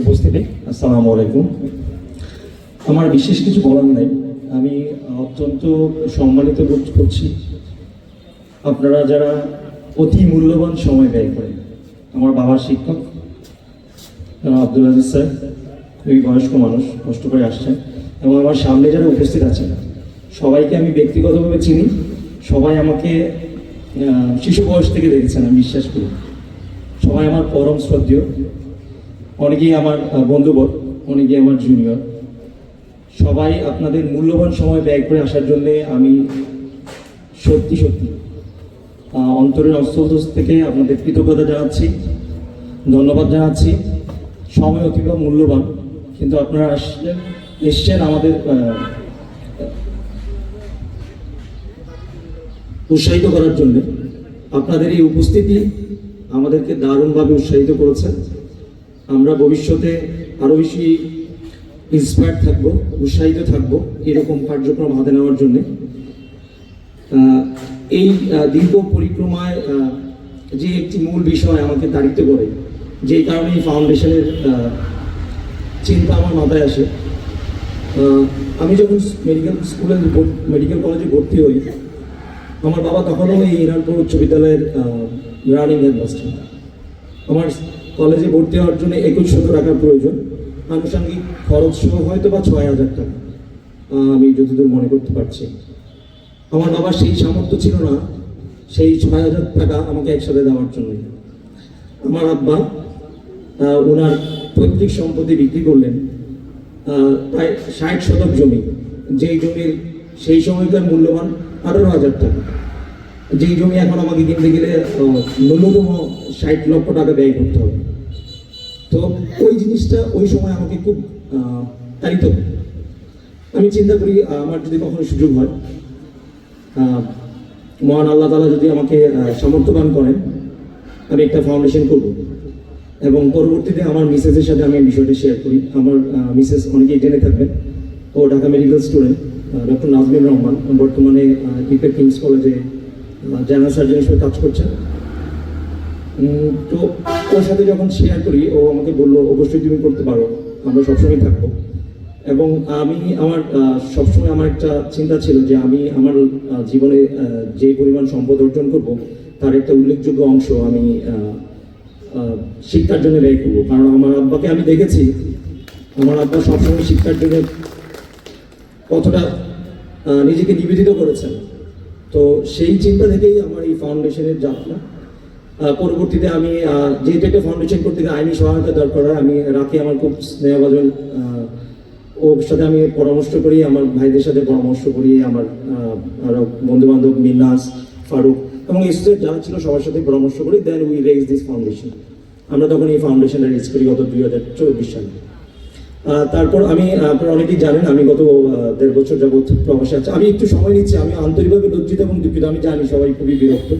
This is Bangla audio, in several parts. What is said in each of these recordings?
উপস্থিতি। আসসালামু আলাইকুম। আমার বিশেষ কিছু বলার নেই। আমি অত্যন্ত সম্মানিত বোধ করছি। আপনারা যারা অতি মূল্যবান সময় ব্যয় করেন, আমার বাবার শিক্ষক আব্দুল আজিজ স্যার, খুবই বয়স্ক মানুষ, কষ্ট করে আসছেন, এবং আমার সামনে যারা উপস্থিত আছেন, সবাইকে আমি ব্যক্তিগতভাবে চিনি। সবাই আমাকে শিশু বয়স থেকে দেখেছেন, আমি বিশ্বাস করি। সবাই আমার পরম শ্রদ্ধেয়। অনেকেই আমার বন্ধুবর অনেকেই আমার জুনিয়র সবাই আপনাদের মূল্যবান সময় ব্যয় করে আসার জন্য আমি সত্যি সত্যি অন্তরের অস্তলতস থেকে আপনাদের কৃতজ্ঞতা জানাচ্ছি, ধন্যবাদ জানাচ্ছি। সময় অতীব মূল্যবান, কিন্তু আপনারা আসলেন এসছেন আমাদের উৎসাহিত করার জন্য। আপনাদের এই উপস্থিতি আমাদেরকে দারুণভাবে উৎসাহিত করেছে। আমরা ভবিষ্যতে আরও বেশি ইন্সপায়ার থাকব, উৎসাহিত থাকব এরকম কার্যক্রম হাতে নেওয়ার জন্যে। এই দীর্ঘ পরিক্রমায় যে একটি মূল বিষয় আমাকে তাড়িত করে, যে কারণে এই ফাউন্ডেশনের চিন্তা আমার মাথায় আসে। আমি যখন মেডিকেল স্কুলে মেডিকেল কলেজে ভর্তি হই, আমার বাবা তখনও এই ইরানপুর উচ্চ বিদ্যালয়ের রানিং হেডমাস্টার আমার কলেজে ভর্তি হওয়ার জন্য একুশশত টাকার প্রয়োজন। আনুষঙ্গিক খরচ সহ হয়তো বা ছয় হাজার টাকা। আমি যতদূর মনে করতে পারছি। আমার বাবা সেই সামর্থ্য ছিল না, সেই ছয় হাজার টাকা আমাকে একসাথে দেওয়ার জন্য। আমার আব্বা ওনার পৈতৃক সম্পত্তি বিক্রি করলেন প্রায় ষাট শতক জমি। যেই জমির সেই সময়কার মূল্যবান আঠারো হাজার টাকা। যেই জমি এখন আমাকে কিনতে গেলে ন্যূনতম ষাট লক্ষ টাকা ব্যয় করতে হবে। তো ওই জিনিসটা ওই সময় আমাকে খুব তাড়িত আমি চিন্তা করি আমার যদি কখনো সুযোগ হয় মহান আল্লাহ তালা যদি আমাকে আহ, সামর্থ্যবান করেন আমি একটা ফাউন্ডেশন করব। এবং পরবর্তীতে আমার মিসেসের সাথে আমি বিষয়টা শেয়ার করি। আমার মিসেস অনেকেই জেনে থাকবেন। ও Dhaka medical student doctor Nazmin Rahman. বর্তমানে ইপে কিংস কলেজে জেনারেল সার্জন হিসেবে কাজ করছেন তো ওর সাথে যখন শেয়ার করি, ও আমাকে বলল, অবশ্যই তুমি করতে পারো, আমরা সবসময় থাকব। এবং আমি, আমার সবসময় আমার একটা চিন্তা ছিল যে আমি আমার জীবনে যে পরিমাণ সম্পদ অর্জন করব, তার একটা উল্লেখযোগ্য অংশ আমি শিক্ষার জন্য ব্যয় করব। কারণ আমার আব্বাকে আমি দেখেছি, আমার আব্বা সবসময় শিক্ষার জন্য কতটা নিজেকে নিবেদিত করেছেন। তো সেই চিন্তা থেকেই আমার এই ফাউন্ডেশনের যাত্রা। পরবর্তীতে আমি যেহেতু একটা ফাউন্ডেশন করতে গেলে আইনি সহায়তা দরকার হয় আমি রাখি আমার খুব স্নেহভাজন ওর সাথে আমি পরামর্শ করি আমার ভাইদের সাথে পরামর্শ করি আমার আহ, আরও বন্ধু বান্ধব মিনাস ফারুক এবং স্টুডেন্ট যারা ছিল সবার সাথে পরামর্শ করি then we raise this foundation আমরা তখন এই ফাউন্ডেশনটা রেজ করি গত দুই হাজার চব্বিশ সালে। তারপর আমি আপনারা অনেকেই জানেন, আমি গত দেড় বছর যাবৎ প্রবাসে আছি। আমি একটু সময় নিচ্ছি, আমি আন্তরিকভাবে লজ্জিত এবং দুঃখিত, আমি জানি সবাই খুবই বিরক্ত।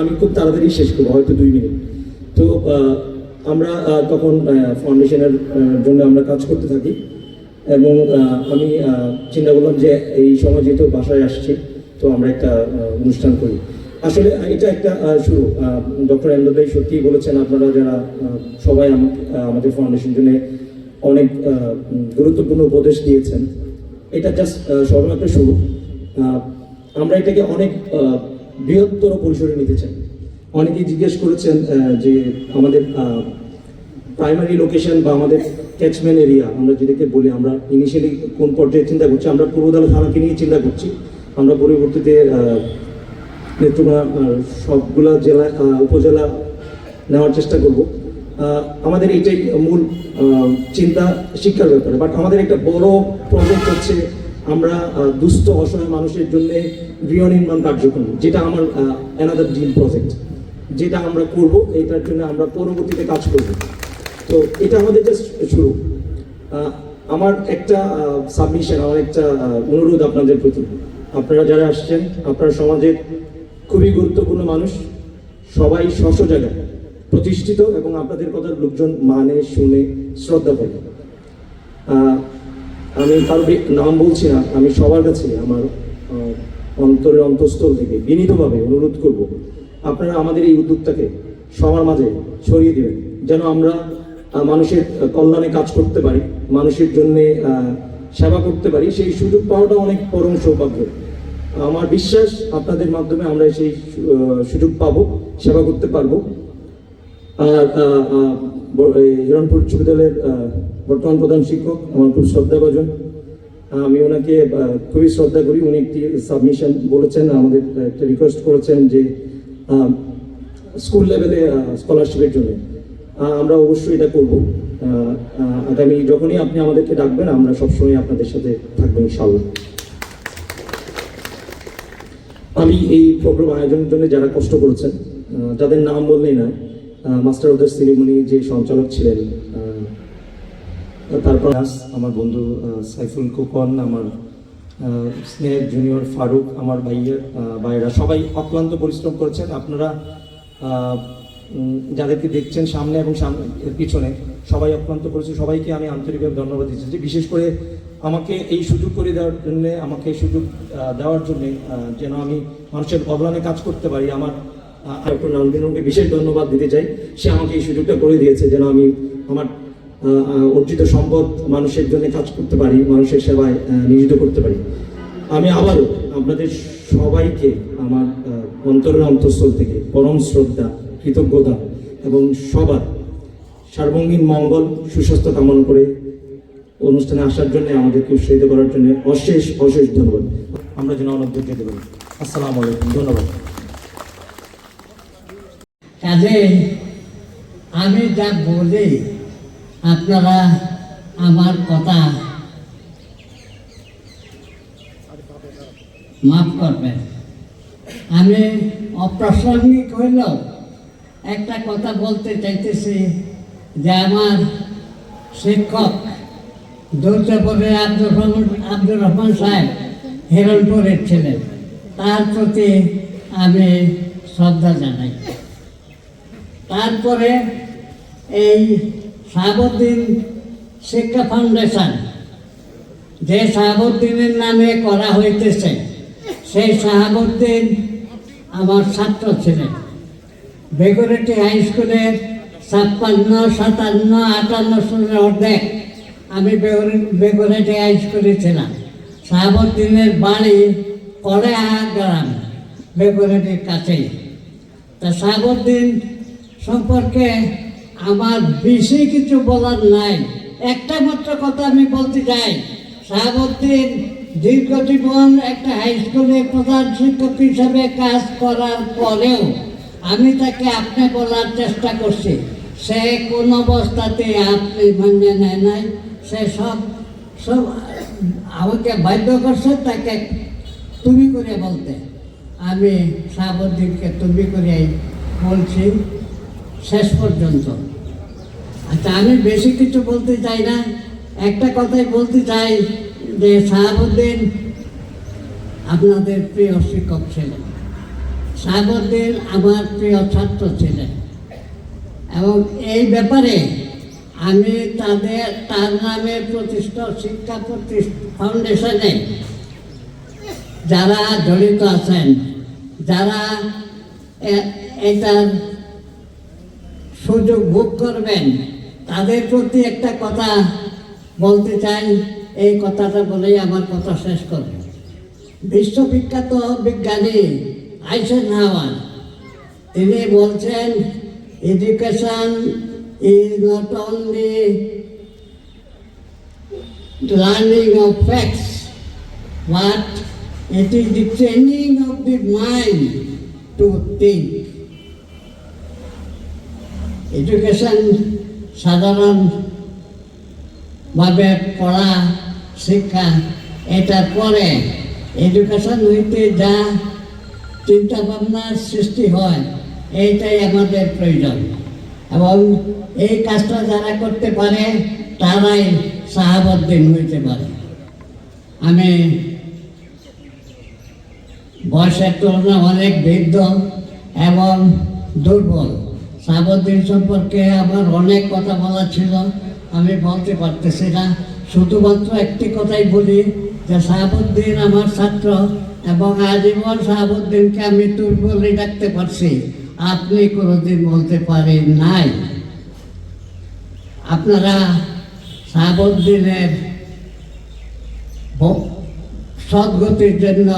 আমি খুব তাড়াতাড়ি শেষ করব, হয়তো দুই মিনিট। তো আমরা তখন ফাউন্ডেশনের জন্য আমরা কাজ করতে থাকি এবং আমি চিন্তা করলাম যে এই সময় যেহেতু বাসায় আসছি, তো আমরা একটা অনুষ্ঠান করি। আসলে এটা একটা শুরু। ডক্টর এন্দ্রদাই সত্যিই বলেছেন, আপনারা যারা সবাই আমাদের ফাউন্ডেশন জন্য অনেক গুরুত্বপূর্ণ উপদেশ দিয়েছেন। এটা জাস্ট সর্ব শুরু। আমরা এটাকে অনেক বৃহত্তর পরিসরে নিতে চাই। অনেকেই জিজ্ঞেস করেছেন যে আমাদের প্রাইমারি লোকেশন বা আমাদের ক্যাচমেন্ট এরিয়া আমরা যেটাকে বলি, আমরা ইনিশিয়ালি কোন পর্যায়ে চিন্তা করছি, আমরা পূর্বদল থানাকে নিয়ে চিন্তা করছি। আমরা পরবর্তীতে নেত্রকোনা সবগুলা জেলা উপজেলা নেওয়ার চেষ্টা করব। আমাদের এইটাই মূল চিন্তা শিক্ষার ব্যাপারে। বাট আমাদের একটা বড় প্রজেক্ট হচ্ছে আমরা দুস্থ, অসহায় মানুষের জন্য গৃহ নির্মাণ কার্যক্রম, যেটা আমার অ্যানাদার ড্রিম প্রজেক্ট যেটা আমরা করব, এটার জন্য আমরা পরবর্তীতে কাজ করব। তো এটা আমাদের জাস্ট শুরু। আমার একটা সাবমিশন আমার একটা অনুরোধ আপনাদের প্রতি। আপনারা যারা আসছেন, আপনারা সমাজের খুবই গুরুত্বপূর্ণ মানুষ, সবাই স্ব জায়গায় প্রতিষ্ঠিত এবং আপনাদের কথা লোকজন মানে শুনে শ্রদ্ধা করে আমি কারও নাম বলছি না, আমি সবার কাছে আমার অন্তরের অন্তঃস্থল থেকে বিনীতভাবে অনুরোধ করব, আপনারা আমাদের এই উদ্যোগটাকে সবার মাঝে ছড়িয়ে দেবেন, যেন আমরা মানুষের কল্যাণে কাজ করতে পারি, মানুষের জন্য সেবা করতে পারি, সেই সুযোগ পাওয়াটা অনেক পরম সৌভাগ্য। আমার বিশ্বাস, আপনাদের মাধ্যমে আমরা সেই সুযোগ পাবো, সেবা করতে পারব আর আহ, আহ, ব- এই হিরণপুর উচ্চ বিদ্যালয়ের বর্তমান প্রধান শিক্ষক আমার খুব শ্রদ্ধাভাজন আমি ওনাকে খুবই শ্রদ্ধা করি। উনি একটি সাবমিশন বলেছেন, আমাদের একটা রিকোয়েস্ট করেছেন যে স্কুল লেভেলে স্কলারশিপের জন্য। আমরা অবশ্যই এটা করব। আগামী যখনই আপনি আমাদেরকে ডাকবেন, আমরা সবসময় আপনাদের সাথে থাকব ইনশাল্লাহ আমি এই প্রোগ্রাম আয়োজনের জন্য যারা কষ্ট করেছেন যাদের নাম বললেই না মাস্টার অফ দ্য সেরিমনি যে সঞ্চালক ছিলেন তারপর আমার বন্ধু সাইফুল কোকন, আমার স্নেহ জুনিয়র ফারুক, আমার ভাইয়ের ভাইয়েরা সবাই অক্লান্ত পরিশ্রম করেছেন। আপনারা যাদেরকে দেখছেন সামনে এবং সামনে পিছনে, সবাই অক্লান্ত করেছে সবাইকে আমি আন্তরিকভাবে ধন্যবাদ দিচ্ছি। বিশেষ করে আমাকে এই সুযোগ করে দেওয়ার জন্যে, আমাকে এই সুযোগ দেওয়ার জন্যে যেন আমি মানুষের কল্যাণে কাজ করতে পারি, আমার ডক্টর বিশেষ ধন্যবাদ দিতে চাই। সে আমাকে এই সুযোগটা করে দিয়েছে যেন আমি আমার অর্জিত সম্পদ মানুষের জন্য কাজ করতে পারি, মানুষের সেবায় নিয়োজিত করতে পারি। আমি আবারও আপনাদের সবাইকে আমার অন্তরের অন্তঃস্থল থেকে পরম শ্রদ্ধা, কৃতজ্ঞতা এবং সবার সার্বঙ্গীন মঙ্গল, সুস্বাস্থ্য কামনা করে অনুষ্ঠানে আসার জন্য আমাদেরকে উৎসাহিত করার জন্য অশেষ অশেষ ধন্যবাদ। আমরা যেন অনেক যেতে পারি। আসসালামু আলাইকুম। ধন্যবাদ। কাজে আমি যা বলি, আপনারা আমার কথা মাফ করবেন। আমি অপ্রাসঙ্গিক হইলেও একটা কথা বলতে চাইতেছি যে আমার শিক্ষক দৌলতপুরে আব্দুর রহমান আব্দুর রহমান সাহেব হিরণপুরের ছিলেন তার প্রতি আমি শ্রদ্ধা জানাই। তারপরে এই শাহাবুদ্দিন শিক্ষা ফাউন্ডেশন, যে শাহাবুদ্দিনের নামে করা হইতেছে, সেই শাহাবুদ্দিন আমার ছাত্র ছিলেন। বেগুরেটি হাই স্কুলের ছাপ্পান্ন, সাতান্ন, আটান্ন সালের অর্ধেক আমি বেগুরে- বেগুরেটি হাই স্কুলে ছিলাম। শাহাবুদ্দিনের বাড়ি কড়েহা গ্রাম, বেগুরেটির কাছেই। তা শাহাবুদ্দিন সম্পর্কে আমার বেশি কিছু বলার নাই। একটা মাত্র কথা আমি বলতে চাই। শাহাবুদ্দিন দীর্ঘ জীবন একটা হাই স্কুলে প্রধান শিক্ষক হিসাবে কাজ করার পরেও আমি তাকে আপনি বলার চেষ্টা করছি। সে কোন অবস্থাতে আপনি মানে নেয় নাই। সে সব সব আমাকে বাধ্য করছে তাকে তুমি করে বলতে। আমি শাহাবুদ্দিনকে তুমি করে বলছি। শেষ পর্যন্ত। আচ্ছা আমি বেশি কিছু বলতে চাই না। একটা কথাই বলতে চাই যে, শাহাবুদ্দিন আপনাদের প্রিয় শিক্ষক ছিলেন। শাহাবুদ্দিন আমার প্রিয় ছাত্র ছিলেন। এবং এই ব্যাপারে আমি তাদের, তার নামে প্রতিষ্ঠা শিক্ষা প্রতিষ্ঠা, ফাউন্ডেশনে যারা জড়িত আছেন, যারা এটার সুযোগ ভোগ করবেন। তাদের প্রতি একটা কথা বলতে চাই। এই কথাটা বলেই আমার কথা শেষ করব। বিশ্ববিখ্যাত বিজ্ঞানী আইসেন হাওয়ার, তিনি বলছেন education is not only learning of facts but it is the training of the mind to think. Education সাধারণ ভাবে পড়া, শিক্ষা এটার পরে এডুকেশন হইতে যা চিন্তা ভাবনার সৃষ্টি হয়, এইটাই আমাদের প্রয়োজন। এবং এই কাজটা যারা করতে পারে, তারাই সাহাবদ্দিন হইতে পারে। আমি বয়সের তুলনায় অনেক বৃদ্ধ এবং দুর্বল। সাবুদ্দিন সম্পর্কে আমার অনেক কথা বলা ছিল, আমি বলতে পারতেছি না। শুধুমাত্র একটি কথাই বলি যে সাহাবুদ্দিন আমার ছাত্র এবং আজীবন সাহাবুদ্দিনকে আমি দুর্বলই ডাকতে পারছি। আপনি কোনোদিন বলতে পারেন নাই। আপনারা শাহাবুদ্দিনের ব- সদ্গতির জন্য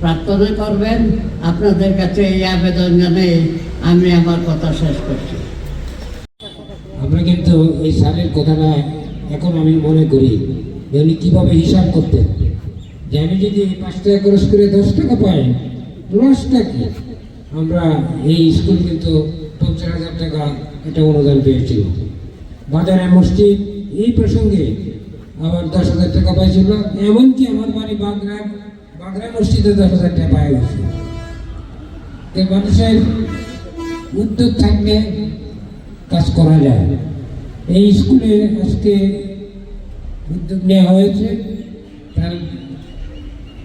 প্রার্থনা করবেন। আপনাদের কাছে এই আবেদন জানিয়ে আমি আমার কথা শেষ করছি। আমরা কিন্তু এই স্যারের কথাটা এখন আমি মনে করি যে উনি কীভাবে হিসাব করতেন। যে আমি যদি পাঁচ টাকা খরচ করে দশ টাকা পাই লসটা কি? আমরা এই স্কুল কিন্তু পঞ্চাশ হাজার টাকা একটা অনুদান পেয়েছিল। বাজারে মসজিদ, এই প্রসঙ্গে আবার দশ হাজার টাকা পাইছিল, এমনকি আমার বাড়ি বাগড়া বাগড়া মসজিদে দশ হাজার টাকা পাওয়া গেছে। মানুষের উদ্যোগ থাকলে কাজ করা যায়। এই স্কুলে আজকে উদ্যোগ নেওয়া হয়েছে। তার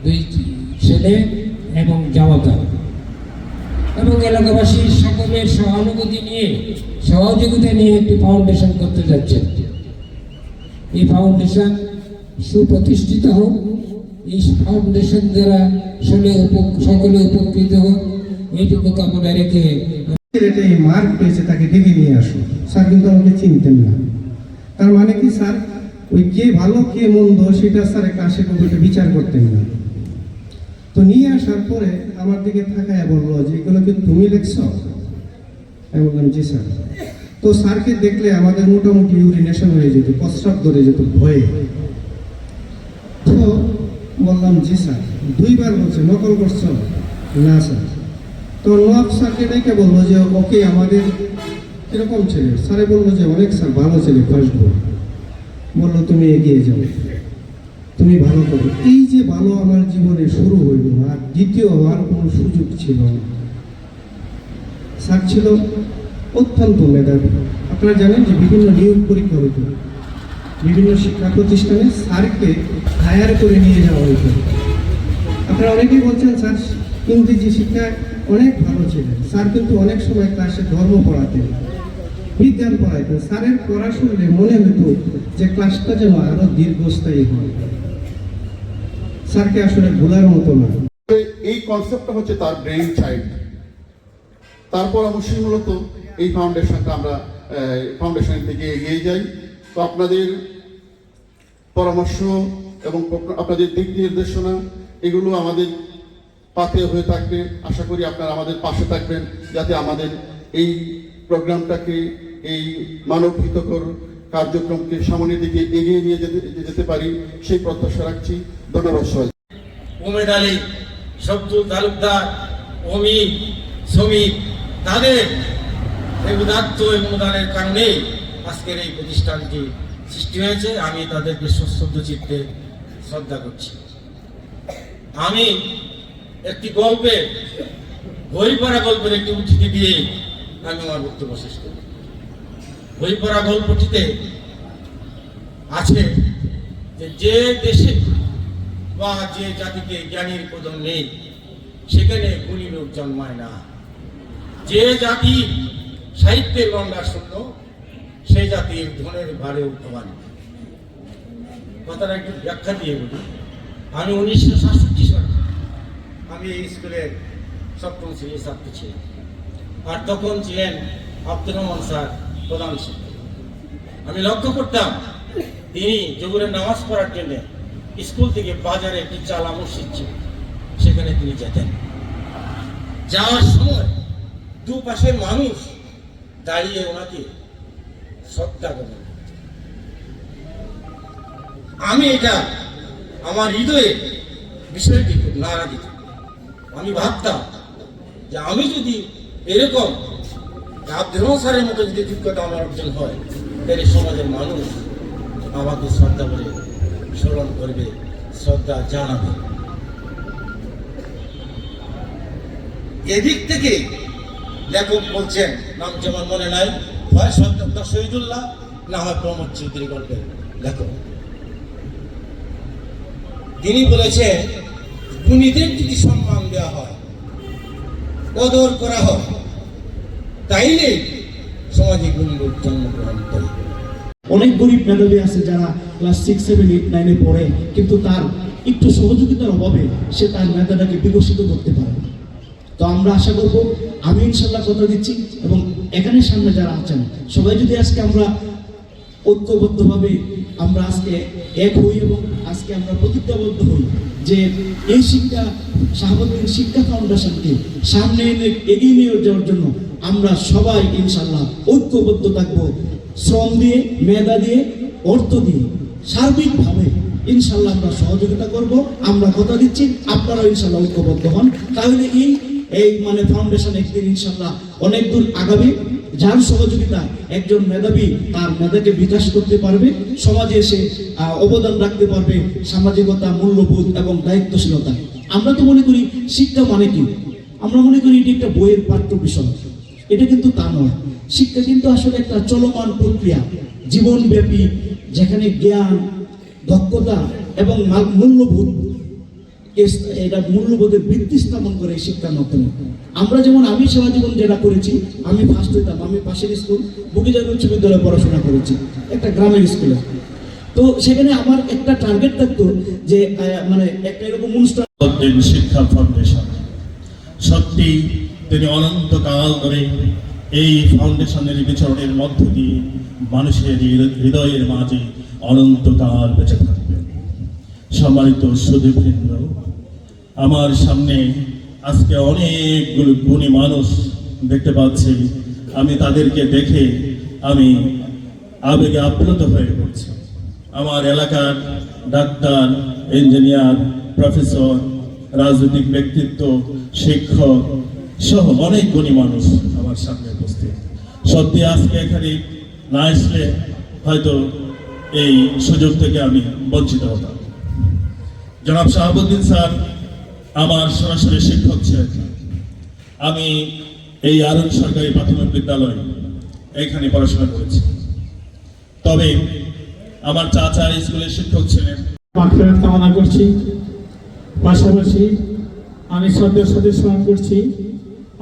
দুই ছেলে এবং জামাতা। এবং এলাকাবাসীর সকলের সহানুভূতি নিয়ে, সহযোগিতা নিয়ে একটি ফাউন্ডেশন করতে যাচ্ছেন এই ফাউন্ডেশন সুপ্রতিষ্ঠিত হোক, এই ফাউন্ডেশন দ্বারা সকলে উপ- সকলে উপকৃত হোক এইটুকু কামনা রেখে ছেলেটা এই মার্ক পেয়েছে, তাকে ডেকে নিয়ে আসো স্যার কিন্তু আমাকে চিনতেন না। তার মানে কি, স্যার? ওই কে ভালো, কে মন্দ, সেটা স্যার একটা আশে বিচার করতেন না। তো নিয়ে আসার পরে আমার দিকে থাকায় বলল যে, এগুলো কি তুমি লিখছ? আমি বললাম, জি, স্যার। তো স্যারকে দেখলে আমাদের মোটামুটি ইউরিনেশন হয়ে যেত, প্রস্রাব ধরে যেত ভয়ে। তো বললাম, জি, স্যার। দুইবার বলছে, নকল করছ? না, স্যার। তো নবাব স্যারকে ডেকে বলল যে, ওকে, আমাদের কীরকম ছেলে? স্যারে বলল যে, অনেক স্যার, ভালো ছেলে ফার্স্ট বল বলল, তুমি এগিয়ে যাও। তুমি ভালো করো। এই যে ভালো আমার জীবনে শুরু হইল, আর দ্বিতীয় হওয়ার কোনো সুযোগ ছিল স্যার ছিল অত্যন্ত মেধাবী। আপনারা জানেন যে বিভিন্ন নিয়োগ পরীক্ষা হতো বিভিন্ন শিক্ষা প্রতিষ্ঠানে স্যারকে হায়ার করে নিয়ে যাওয়া হতো আপনারা অনেকেই বলছেন, স্যার, ইংরেজি শিক্ষায় অনেক ভালো ছিলেন। স্যার কিন্তু অনেক সময় ক্লাসে ধর্ম পড়াতেন, বিজ্ঞান পড়াইতেন স্যারের পড়া শুনলে মনে হতো যে ক্লাসটা যেন আরও দীর্ঘস্থায়ী হয়। স্যারকে আসলে ভোলার মতো না এই কনসেপ্টটা হচ্ছে তার ব্রেন চাইল্ড তারপর অবশ্যই মূলত এই ফাউন্ডেশনটা আমরা ফাউন্ডেশন থেকে এগিয়ে যাই। তো আপনাদের পরামর্শ এবং আপনাদের দিক নির্দেশনা, এগুলো আমাদের পাতে হয়ে থাকবে। আশা করি আপনারা আমাদের পাশে থাকবেন, যাতে আমাদের এই প্রোগ্রামটাকে, এই মানব হিতকর কার্যক্রমকে সামনের দিকে এগিয়ে নিয়ে যেতে যেতে পারি, সেই প্রত্যাশা রাখছি। ধন্যবাদ সবাই উমেদ আলী, শব্দুল তালুকদার, অমিত শ্রমিক তাদের এবং উদানের কারণে আজকের এই প্রতিষ্ঠানটি সৃষ্টি হয়েছে। আমি তাদেরকে সশ্রদ্ধ চিত্তে শ্রদ্ধা করছি। আমি একটি গল্পে, বইপড়া গল্পের একটি উদ্ধৃতি দিয়ে আমি আমার বক্তব্য শেষ করি। বইপড়া গল্পটিতে আছে যে যে দেশে বা যে জাতিতে জ্ঞানীর কদম নেই, সেখানে গুণী লোক জন্মায় না। যে জাতি সাহিত্যের গঙ্গা শূন্য, সে জাতির ধনের ভারে উঠবান কথাটা একটু ব্যাখ্যা দিয়ে বলি। আমি উনিশশো সাতষট্টি আমি এই স্কুলের সপ্তম শ্রেণির ছাত্র ছিলাম। আর তখন ছিলেন আব্দুর রহমান স্যার, প্রধান শিক্ষক। আমি লক্ষ্য করতাম, তিনি জগুরের নামাজ পড়ার জন্য স্কুল থেকে বাজারে একটি চালা মসজিদ ছিল, সেখানে তিনি যেতেন। যাওয়ার সময় দুপাশের মানুষ দাঁড়িয়ে ওনাকে শ্রদ্ধা করতেন আমি এটা আমার হৃদয়ে বিষয়টি খুব নাড়া দিত আমি ভাবতাম যে আমি যদি এরকম স্যারের মতো যদি যোগ্যতা আমার অর্জন হয়, তাহলে সমাজের মানুষ আমাকে শ্রদ্ধা করে স্মরণ করবে, শ্রদ্ধা জানাবে। এদিক থেকে লেখক বলছেন, নাম যেমন মনে নাই, হয় সদ্যক্তা শহীদুল্লাহ, না হয় প্রমোদ চৌধুরী গল্পের লেখক। তিনি বলেছেন গুণীদের যদি সম্মান দেওয়া হয়, কদর করা হয়, তাইলে সমাজে গুণী লোক জন্মগ্রহণ করে অনেক গরিব মেধাবী আছে যারা ক্লাস সিক্স সেভেন এইট নাইনে পড়ে, কিন্তু তার একটু সহযোগিতার অভাবে সে তার মেধাটাকে বিকশিত করতে পারে তো আমরা আশা করব, আমি ইনশাল্লাহ কথা দিচ্ছি এবং এখানে সামনে যারা আছেন, সবাই যদি আজকে আমরা ঐক্যবদ্ধভাবে আমরা আজকে এক হই এবং আজকে আমরা প্রতিজ্ঞাবদ্ধ হই যে এই শিক্ষা, শাহাবুদ্দিন শিক্ষা ফাউন্ডেশনকে সামনে এনে এগিয়ে নিয়ে যাওয়ার জন্য আমরা সবাই ইনশাল্লাহ ঐক্যবদ্ধ থাকব। শ্রম দিয়ে, মেধা দিয়ে, অর্থ দিয়ে, সার্বিকভাবে ইনশাল্লাহ আমরা সহযোগিতা করব। আমরা কথা দিচ্ছি, আপনারাও ইনশাল্লাহ ঐক্যবদ্ধ হন। তাহলে এই এই মানে ফাউন্ডেশন একদিন ইনশাল্লাহ অনেক দূর আগামী যার সহযোগিতা একজন মেধাবী তার মেধাকে বিকাশ করতে পারবে, সমাজে এসে অবদান রাখতে পারবে, সামাজিকতা, মূল্যবোধ এবং দায়িত্বশীলতা। আমরা তো মনে করি শিক্ষা মানে কি? আমরা মনে করি এটি একটা বইয়ের পাঠ্য বিষয়। এটা কিন্তু তা নয়। শিক্ষা কিন্তু আসলে একটা চলমান প্রক্রিয়া। জীবনব্যাপী, যেখানে জ্ঞান, দক্ষতা এবং মূল্যবোধ এটা মূল্যবোধের ভিত্তি স্থাপন করে এই শিক্ষার মাধ্যমে। আমরা যেমন আমি সেবা জীবন যেটা করেছি, আমি ফার্স্ট হইতাম, আমি পাশের স্কুল বুকিজার উচ্চ বিদ্যালয়ে পড়াশোনা করেছি, একটা গ্রামের স্কুলে তো সেখানে আমার একটা টার্গেট থাকতো যে মানে একটা এরকম অনুষ্ঠান শিক্ষা ফাউন্ডেশন সত্যি তিনি অনন্তকাল ধরে এই ফাউন্ডেশনের বিচরণের মধ্য দিয়ে মানুষের হৃদয়ের মাঝে অনন্তকাল বেঁচে থাকবেন। সম্মানিত সুদীপবৃন্দ, আমার সামনে আজকে অনেকগুলো গুণী মানুষ দেখতে পাচ্ছি। আমি তাদেরকে দেখে আমি আবেগে আপ্লুত হয়ে পড়ছি। আমার এলাকার ডাক্তার, ইঞ্জিনিয়ার, প্রফেসর, রাজনৈতিক ব্যক্তিত্ব, শিক্ষক সহ অনেক গুণী মানুষ আমার সামনে উপস্থিত। সত্যি আজকে এখানে না আসলে হয়তো এই সুযোগ থেকে আমি বঞ্চিত হতাম। জনাব শাহাবুদ্দিন স্যার, আমার সরাসরি শিক্ষক ছিলেন। আমি এই আরন সরকারি প্রাথমিক বিদ্যালয় এখানে পড়াশোনা করেছি। তবে আমার চাচা স্কুলের শিক্ষক ছিলেন। মাগফিরাত কামনা করছি। পাশাপাশি আমি শ্রদ্ধার সাথে স্মরণ করছি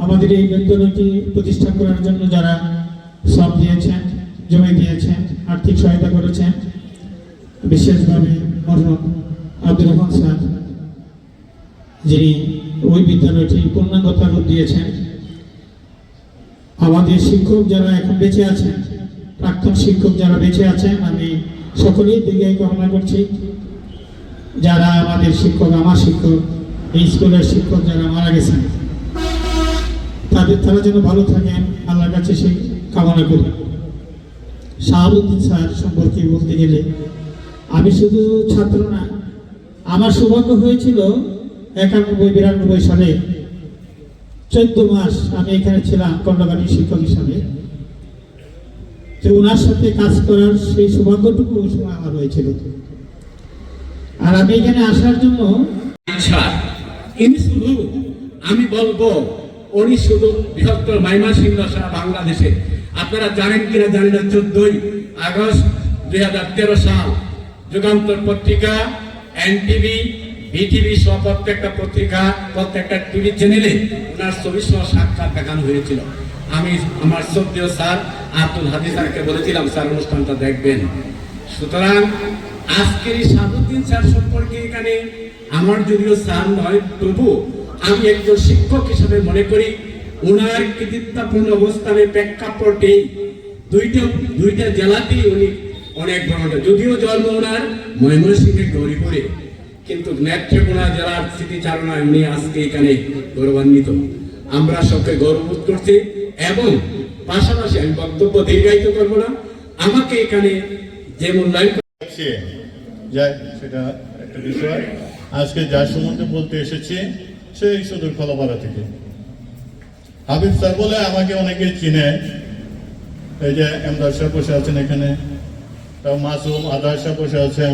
আমাদের এই বিদ্যালয়টি প্রতিষ্ঠা করার জন্য যারা সব দিয়েছেন, জমি দিয়েছেন, আর্থিক সহায়তা করেছেন, বিশেষভাবে মরহম আব্দুর রহমান স্যার, যিনি ওই বিদ্যালয়টি পূর্ণাঙ্গতা রূপ দিয়েছেন, আমাদের শিক্ষক যারা এখন বেঁচে আছেন, প্রাক্তন শিক্ষক যারা বেঁচে আছেন, আমি সকলেই দিকে কামনা করছি। যারা আমাদের শিক্ষক, আমার শিক্ষক, এই স্কুলের শিক্ষক যারা মারা গেছেন, তাদের, তারা যেন ভালো থাকেন, আল্লাহর কাছে সেই কামনা করি। শাহাবুদ্দিন স্যার সম্পর্কে বলতে গেলে, আমি শুধু ছাত্র না আমার সৌভাগ্য হয়েছিল একানব্বই বিরানব্বই সালে চোদ্দ মাস আমি এখানে ছিলাম কন্ডকালী শিক্ষক হিসাবে। তো ওনার সাথে কাজ করার সেই সৌভাগ্যটুকু ওই সময় আমার হয়েছিল। আর আমি এখানে আসার জন্য ইচ্ছা ইনি শুধু, আমি বলব, উনি শুধু বৃহত্তর মাইমা সিংহ সারা বাংলাদেশে। আপনারা জানেন কিনা জানি না, চোদ্দই আগস্ট দুই হাজার তেরো সাল, যুগান্তর পত্রিকা এনটিভি, বিটিভি সহ প্রত্যেকটা পত্রিকা, প্রত্যেকটা টিভি চ্যানেলে ওনার ছবি সহ সাক্ষাৎ দেখানো হয়েছিল। আমি আমার শ্রদ্ধেয় স্যার আব্দুল হাদি স্যারকে বলেছিলাম, স্যার, অনুষ্ঠানটা দেখবেন। সুতরাং আজকের এই সাবুদ্দিন স্যার সম্পর্কে এখানে আমার যদিও স্যার নয়, তবু আমি একজন শিক্ষক হিসেবে মনে করি, ওনার কৃতিত্বপূর্ণ অবস্থানের প্রেক্ষাপটে দুইটা দুইটা জেলাতেই উনি অনেক বড় যদিও জন্ম ওনার ময়মনসিংহের গৌরীপুরে, কিন্তু নেত্রকোনা জেলার স্মৃতিচারণায় উনি আজকে এখানে গৌরবান্বিত। আমরা সবকে গৌরবোধ করছি এবং পাশাপাশি আমি বক্তব্য দীর্ঘায়িত করব না। আমাকে এখানে যে মূল্যায়ন যাই, সেটা একটা বিষয়। আজকে যার সম্বন্ধে বলতে এসেছি, সেই সুদূর খলাপাড়া থেকে। হাবিব স্যার বলে আমাকে অনেকে চিনে। এই যে এমদার সাহেব বসে আছেন এখানে। আদার সাহেব বসে আছেন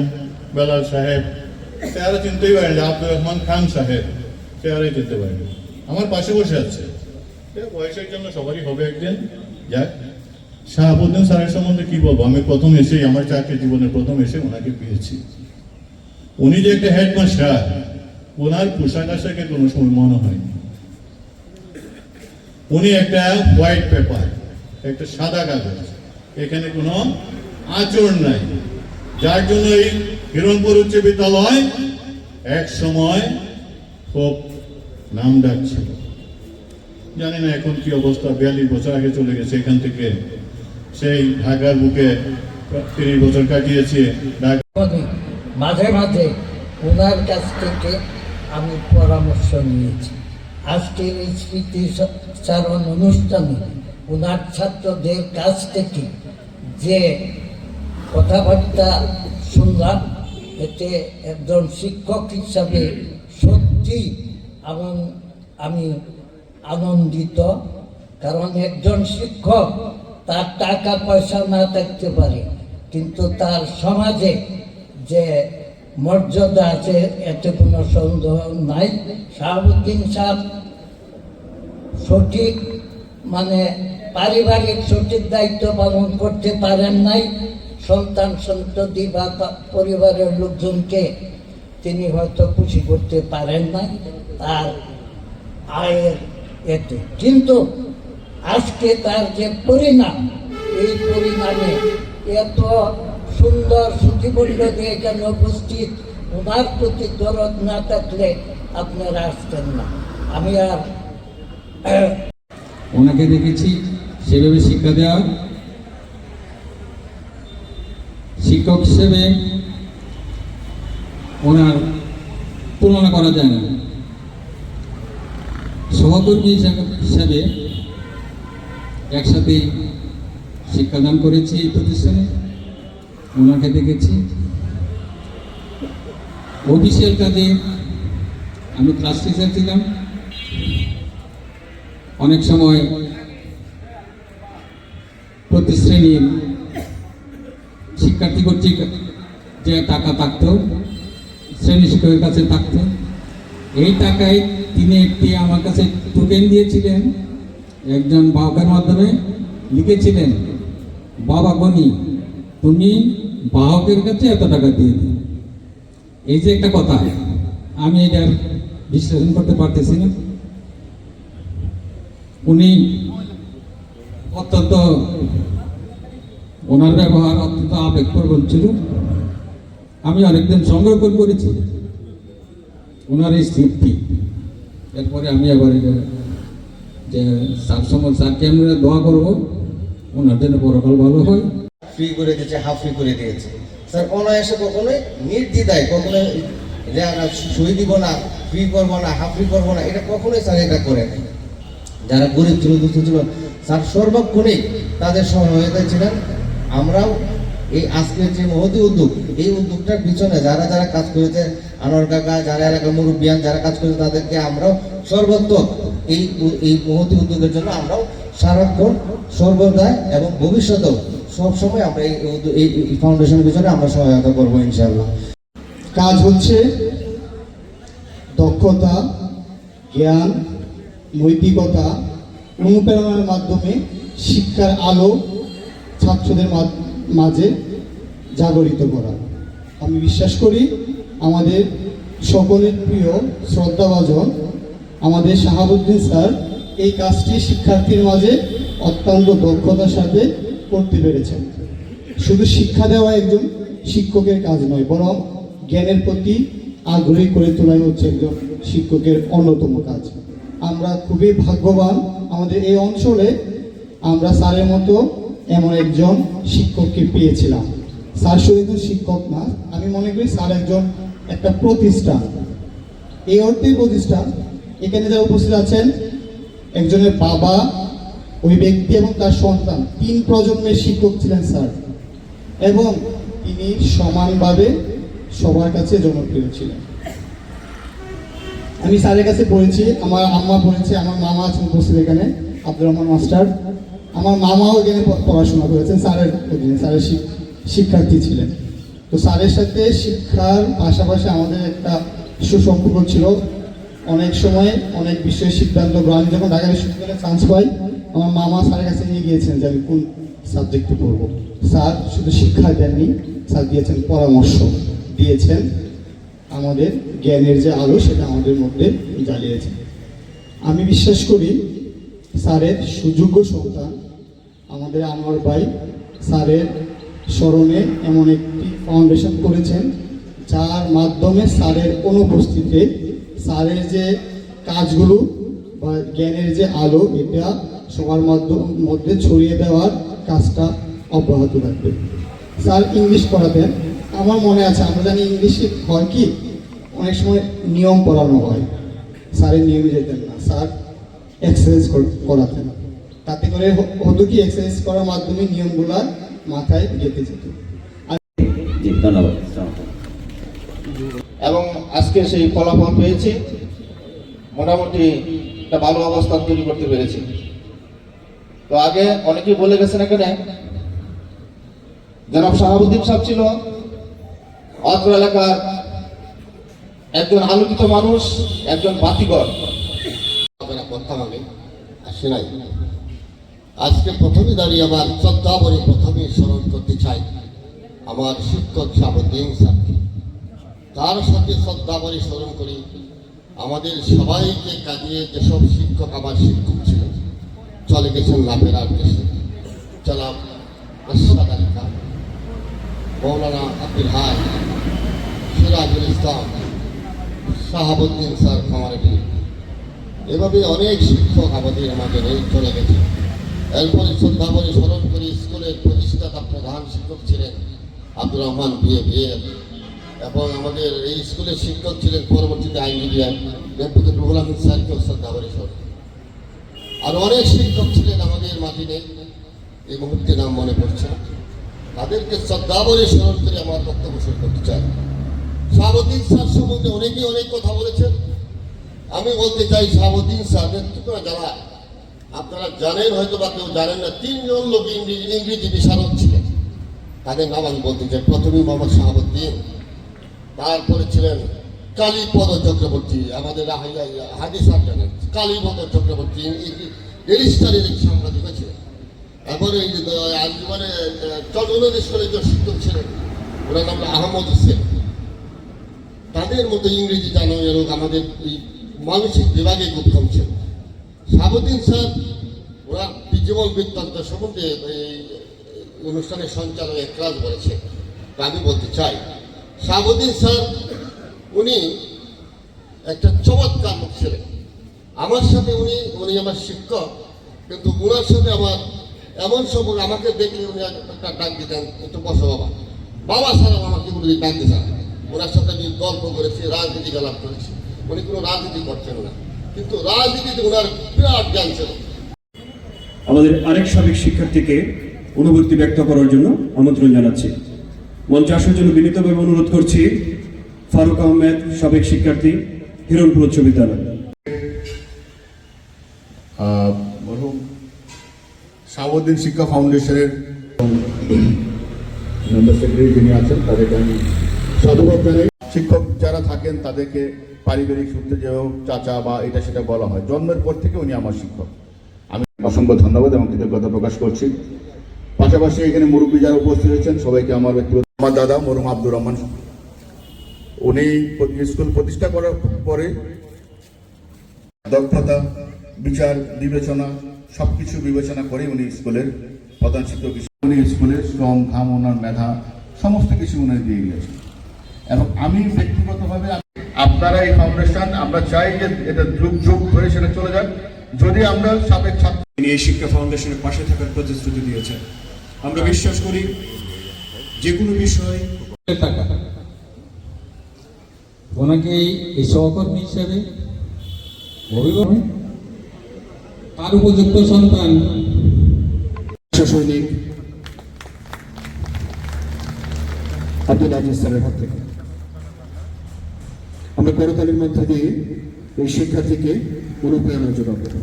বেলাল সাহেব চেহারা চিনতেই পারেনি আব্দুর রহমান খান সাহেব চেহারাই চিনতে পারেনি আমার পাশে বসে আছে বয়সের জন্য সবারই হবে একদিন যাক শাহাবুদ্দিন স্যারের সম্বন্ধে কি বলব আমি প্রথম এসেই আমার চাকরি জীবনের প্রথম এসে ওনাকে পেয়েছি উনি যে একটা হেডমাস্টার ওনার পোশাক আশাকে কোনো সময় মনে হয়নি উনি একটা হোয়াইট পেপার একটা সাদা কাগজ এখানে কোনো আচরণ নাই। যার জন্য এই হিরণপুর উচ্চ বিদ্যালয় এক সময় খুব নাম ডাকছিল জানি না এখন কি অবস্থা, বিয়াল্লিশ বছর আগে চলে গেছে এখান থেকে। সেই ঢাকার বুকে তিরিশ বছর কাটিয়েছি। মাঝে মাঝে ওনার কাছ থেকে আমি পরামর্শ নিয়েছি। আজকের এই স্মৃতিচারণ অনুষ্ঠানে ওনার ছাত্রদের কাছ থেকে যে কথাবার্তা শুনলাম, এতে একজন শিক্ষক হিসাবে সত্যি আমি আনন্দিত, কারণ একজন শিক্ষক তার টাকা পয়সা না থাকতে পারে, কিন্তু তার সমাজে যে মর্যাদা আছে, এতে কোনো সন্দেহ নাই। শাহাবুদ্দিন সাহেব সঠিক মানে পারিবারিক সঠিক দায়িত্ব পালন করতে পারেন নাই। সন্তান সন্ততি বা পরিবারের লোকজনকে তিনি হয়তো খুশি করতে পারেন নাই তার আয়ের এতে। কিন্তু আজকে তার যে পরিণাম, এই পরিণামে এত সুন্দর সুতিমণ্ডলী এখানে উপস্থিত? ওনার প্রতি দরদ না থাকলে আপনারা আসতেন না। আমি আর ওনাকে দেখেছি, সেভাবে শিক্ষা দেওয়া শিক্ষক হিসেবে ওনার তুলনা করা যায় না। সহকর্মী হিসাবে- একসাথে শিক্ষাদান করেছি এই প্রতিষ্ঠানে। ওনাকে দেখেছি। অফিসিয়াল কাজে আমি ক্লাস টিচার ছিলাম। অনেক সময় প্রতি শ্রেণির শিক্ষার্থী কর্তৃক যে টাকা থাকতো, শ্রেণি শিক্ষকের কাছে থাকতো। এই টাকায় তিনি একটি আমার কাছে টোকেন দিয়েছিলেন, একজন বাহকের মাধ্যমে লিখেছিলেন, বাবা গনি, তুমি বাহকের কাছে এত টাকা দিয়ে দিও এই যে একটা কথা, আমি এটার বিশ্লেষণ করতে পারতেছি না। উনি অত্যন্ত ওনার ব্যবহার অত্যন্ত আবেগপ্রবণ ছিল। আমি অনেকদিন সংগ্রহ করে করেছি। ওনার এই স্মৃতি। এরপরে আমি আবার যে সার সময় স্যারকে আমরা দোয়া করব, ওনার জন্য পরকাল ভালো হয়। ফ্রি করে দিয়েছে, হাফ ফ্রি করে দিয়েছে। স্যার, অনায়াসে কখনোই নির্দ্বিধায় কখনোই যে আমরা সই দিব না, ফ্রি করব না, হাফ ফ্রি করব না, এটা কখনোই স্যার এটা করে যারা গরিব ছিল, দুস্থ ছিল, স্যার সর্বক্ষণিক তাদের সহায়তায় ছিলেন। আমরাও এই আজকের যে মহতি উদ্যোগ, এই উদ্যোগটার পিছনে যারা যারা কাজ করেছে, আনোয়ার কাকা, যারা এলাকার মুরব্বিয়ান যারা কাজ করেছে, তাদেরকে আমরাও সর্বত্র এই এই মহতি উদ্যোগের জন্য আমরাও সারাক্ষণ সর্বদাই এবং ভবিষ্যতেও সবসময় আমরা এই এই ফাউন্ডেশনের পিছনে আমরা সহায়তা করব ইনশাআল্লাহ। কাজ হচ্ছে দক্ষতা, জ্ঞান, নৈতিকতা, অনুপ্রেরণার মাধ্যমে শিক্ষার আলো ছাত্রদের মাঝে জাগরিত করা। আমি বিশ্বাস করি আমাদের সকলের প্রিয় শ্রদ্ধাভাজন আমাদের শাহাবুদ্দিন স্যার এই কাজটি শিক্ষার্থীর মাঝে অত্যন্ত দক্ষতার সাথে করতে পেরেছেন। শুধু শিক্ষা দেওয়া একজন শিক্ষকের কাজ নয়, বরং জ্ঞানের প্রতি আগ্রহী করে তোলাই হচ্ছে একজন শিক্ষকের অন্যতম কাজ। আমরা খুবই ভাগ্যবান আমাদের এই অঞ্চলে আমরা স্যারের মতো এমন একজন শিক্ষককে পেয়েছিলাম। স্যার শুধু শিক্ষক না, আমি মনে করি স্যার একজন একটা প্রতিষ্ঠান এই অর্থেই প্রতিষ্ঠান এখানে যারা উপস্থিত আছেন, একজনের বাবা, ওই ব্যক্তি এবং তার সন্তান, তিন প্রজন্মের শিক্ষক ছিলেন স্যার। এবং তিনি সমানভাবে সবার কাছে জনপ্রিয় ছিলেন। আমি স্যারের কাছে পড়েছি, আমার আম্মা পড়েছে, আমার মামা আছেন উপস্থিত এখানে, আব্দুর রহমান মাস্টার। আমার মামাও এখানে পড়াশোনা করেছেন, স্যারের অধীনে, স্যারের শিক্ষার্থী ছিলেন। তো স্যারের সাথে শিক্ষার পাশাপাশি আমাদের একটা সুসম্পর্ক ছিল। অনেক সময় অনেক বিষয়ে সিদ্ধান্ত গ্রহণ, যখন ঢাকা বিশ্ববিদ্যালয়ে চান্স পাই, আমার মামা স্যারের কাছে নিয়ে গিয়েছেন যে আমি কোন সাবজেক্টে পড়ব। স্যার শুধু শিক্ষা দেননি, স্যার দিয়েছেন পরামর্শ, দিয়েছেন আমাদের জ্ঞানের যে আলো, সেটা আমাদের মধ্যে জ্বালিয়েছে আমি বিশ্বাস করি স্যারের সুযোগ্য সন্তান আমাদের আনোয়ার ভাই স্যারের স্মরণে এমন একটি ফাউন্ডেশন করেছেন, যার মাধ্যমে স্যারের অনুপস্থিতিতে স্যারের যে কাজগুলো বা জ্ঞানের যে আলো, এটা সবার মাধ্যম, মধ্যে ছড়িয়ে দেওয়ার কাজটা অব্যাহত রাখবে স্যার ইংলিশ পড়াতেন। আমার মনে আছে, আমরা জানি ইংলিশে হয় কি? অনেক সময় নিয়ম পড়ানো হয়। স্যারের নিয়মে যেতেন না। স্যার এক্সারসাইজ করাতেন। তাতে করে হতো কি এক্সারসাইজ করার মাধ্যমে নিয়মগুলা মাথায় যেত ধন্যবাদ এবং আজকে সেই ফলাফল পেয়েছি মোটামুটি একটা ভালো অবস্থান তৈরি করতে পেরেছি। তো আগে অনেকেই বলে গেছেন এখানে জনাব শাহাবুদ্দিন সাহেব ছিল অত্র এলাকার একজন আলোকিত মানুষ একজন বাতিঘর। করতাম আমি আসি নাই আজকে প্রথমে দাঁড়িয়ে আমার শ্রদ্ধা বলে প্রথমে স্মরণ করতে চাই আমার শিক্ষক শাহাবুদ্দিন স্যারকে। তার সাথে শ্রদ্ধা বলে স্মরণ করি আমাদের সবাইকে কাঁদিয়ে যেসব শিক্ষক আমার শিক্ষক ছিলেন চলে গেছেন লাভেরার দেশে। আলী খান, মৌলানা আব্দুল সিরাজুল ইসলাম, শাহাবুদ্দিন স্যার খামারেটি এভাবে অনেক শিক্ষক আমাদের আমাদের এই চলে গেছে এরপরে শ্রদ্ধা স্মরণ করি স্কুলের প্রতিষ্ঠাতা প্রধান শিক্ষক ছিলেন আব্দুর রহমান বিয়ে বিয়ে এবং আমাদের এই স্কুলের শিক্ষক ছিলেন পরবর্তীতে আইনজীবী ডেপুটি রুহুল আহমেদ স্যারকেও শ্রদ্ধা স্মরণ আর অনেক শিক্ষক ছিলেন আমাদের মাটিনে এই মুহূর্তে নাম মনে পড়ছে তাদেরকে শ্রদ্ধাবলি স্মরণ করে আমার বক্তব্য শুরু করতে চাই। শাহাবুদ্দিন স্যার সম্বন্ধে অনেকেই অনেক কথা বলেছেন। আমি বলতে চাই শাহাবুদ্দিন স্যার, নেতৃত্ব যারা আপনারা জানেন হয়তো বা কেউ জানেন না, তিনজন লোক ইংরেজি ইংরেজি বিশারদ ছিলেন। তাদের নাম আমি বলতে চাই। প্রথমেই মোহাম্মদ শাহাবুদ্দিন, তারপরে ছিলেন কালীপদ চক্রবর্তী, আমাদের হাজি স্যার জানেন। কালীপদ চক্রবর্তী রেজিস্টারের সাংবাদিক ছিলেন তারপরে আজীবনে চন্দ্রনাথ স্কুলের যে শিক্ষক ছিলেন। ওনার নাম আহমদ হোসেন তাদের মতো ইংরেজি জানো এবং আমাদের মানসিক বিভাগে খুব কম ছিল শাহাবুদ্দিন স্যার ওনার জীবন বৃত্তান্ত সম্বন্ধে এই অনুষ্ঠানের সঞ্চালক একরাজ বলেছে আমি বলতে চাই, সাবুদ্দিন স্যার, উনি একটা চমৎকার লোক ছিলেন। আমার সাথে উনি উনি আমার শিক্ষক, কিন্তু ওনার সাথে আমার এমন সম্পর্ক, আমাকে দেখলে উনি একটা ডাক দিতেন একটু বসো বাবা। বাবা ছাড়াও আমাকে উনি ডাক দিতেন ওনার সাথে আমি গল্প করেছি, রাজনীতি আলাপ করেছি। উনি কোনো রাজনীতি করছেন না। কিন্তু রাজনীতিতে ওনার বিরাট জ্ঞান ছিল। আমাদের আরেক সাবেক শিক্ষার্থীকে অনুভূতি ব্যক্ত করার জন্য আমন্ত্রণ জানাচ্ছি। মঞ্চে আসার জন্য বিনীতভাবে অনুরোধ করছি ফারুক আহমেদ সাবেক শিক্ষার্থী হিরণপুর উচ্চ বিদ্যালয়। শাহাবুদ্দিন শিক্ষা ফাউন্ডেশনের মেম্বার সেক্রেটারি যিনি আছেন তাদেরকে আমি সাধুবাদ জানাই। শিক্ষক যারা থাকেন তাদেরকে পারিবারিক সূত্রে যে চাচা বা এটা সেটা বলা হয়। জন্মের পর থেকে উনি আমার শিক্ষক। আমি অসংখ্য ধন্যবাদ এবং কৃতজ্ঞতা প্রকাশ করছি। পাশাপাশি এখানে মুরব্বী যারা উপস্থিত হয়েছেন, সবাইকে আমার ব্যক্তিগত আমার দাদা মরুম আব্দুর রহমান, উনি স্কুল প্রতিষ্ঠা করার পরে দক্ষতা, বিচার, বিবেচনা, সবকিছু বিবেচনা করে উনি স্কুলের প্রধান শিক্ষক উনি স্কুলের শ্রম, ঘাম ওনার মেধা, সমস্ত কিছু উনি দিয়ে গিয়েছেন। এবং আমি ব্যক্তিগতভাবে আপনারা এই ফাউন্ডেশন আমরা চাই যে এটা যুগ যুগ ধরে সেটা চলে যাক। যদি আমরা সাবেক ছাত্র তিনি এই শিক্ষা ফাউন্ডেশনের পাশে থাকার প্রতিশ্রুতি দিয়েছেন। আমরা বিশ্বাস করি যে কোনো বিষয় টাকা ওনাকে এই এই সহকর্মী হিসাবে অভিভাবক তার উপযুক্ত সন্তান। সৈনিক আব্দুল আজিজ স্যারের হাত থেকে। আমরা করতালির মধ্যে দিয়ে এই শিক্ষার্থীকে অনুপ্রেরণা যোগাব ধন্যবাদ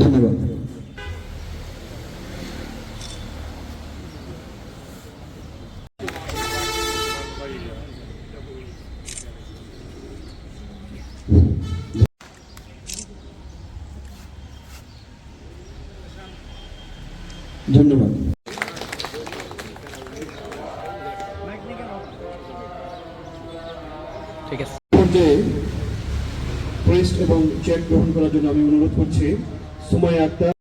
ধন্যবাদ। করার জন্য আমি অনুরোধ করছি। সময় আক্তার